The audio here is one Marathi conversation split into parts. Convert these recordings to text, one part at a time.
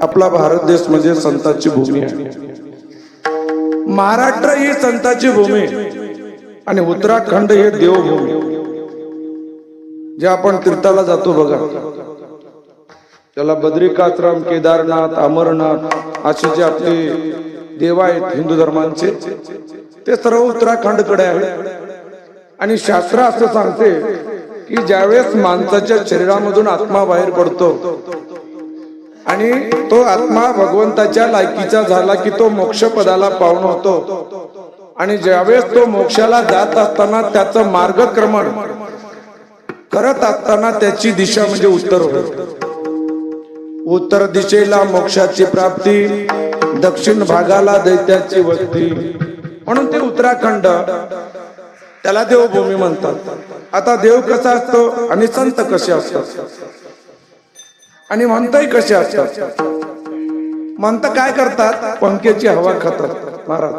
आपला भारत देश म्हणजे संतांची भूमी आहे. महाराष्ट्र ही संतांची भूमी आणि उत्तराखंड हे देवभूमी जे आपण तीर्थाला जातो बघा. त्याला बद्रिकाश्रम केदारनाथ अमरनाथ असे जे आपले देव आहेत हिंदू धर्मांचे ते सर्व उत्तराखंडकडे आहे आणि शास्त्र असं सांगते की ज्यावेळेस माणसाच्या शरीरामधून आत्मा बाहेर पडतो आणि तो आत्मा भगवंताच्या लायकीचा झाला की तो मोक्ष पदाला होतो. आणि ज्यावेळेस तो मोक्षाला जात असताना त्याचं मार्गक्रमण करत असताना त्याची दिशा म्हणजे उत्तर होत उत्तर दिशेला मोक्षाची प्राप्ती दक्षिण भागाला दैत्याची वस्ती. म्हणून ते उत्तराखंड त्याला देवभूमी म्हणतात. आता देव कसा असतो आणि संत कसे असतात? आणि म्हणताही कसे असतात? म्हणत काय करतात? पंख्याची हवा खातात महाराज.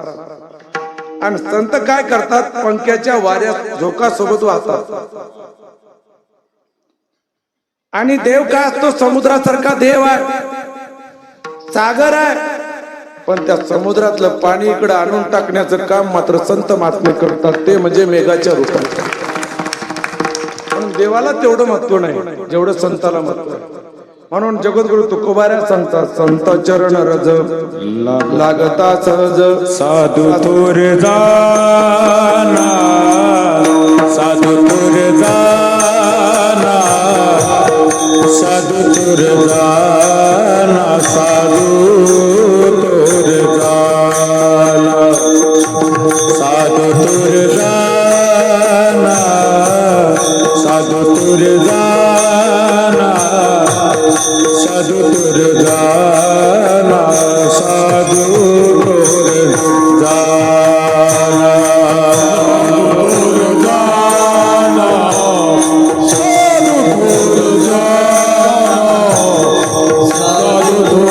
आणि संत काय करतात? पंख्याच्या वाऱ्यात झोकासोबत वाहतात. आणि देव काय असतो? समुद्रासारखा देव आहे. सागर आहे. पण त्या समुद्रातलं पाणी इकडे आणून टाकण्याचं काम मात्र संत महात्मे करतात. ते म्हणजे मेघाच्या रूपात. पण देवाला तेवढं महत्त्व नाही. जेवढं संताला महत्त्व आहे. म्हणून जगद्गुरु तुकोबाऱ्या संत संत चरण रज. लागता सहज. साधू थोर जाना साधू थोर जाना साधू थोर जाना साधू थोर जाना साधू थोर जाना साधू थोर जा সাধু তোর জানা সাধু তোর জানা। Sadhu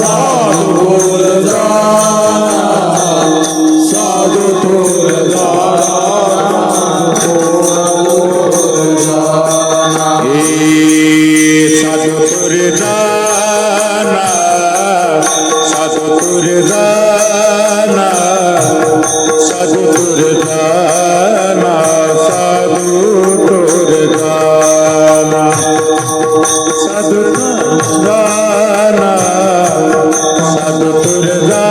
Sadhu ਤੁਰਦਾਨਾ ਸਾਧੂ ਤੁਰਦਾਨਾ ਸਾਧੂ ਤੁਰਦਾਨਾ ਸਾਧੂ ਤੁਰਦਾਨਾ ਸਾਧੂ ਤੁਰਦਾਨਾ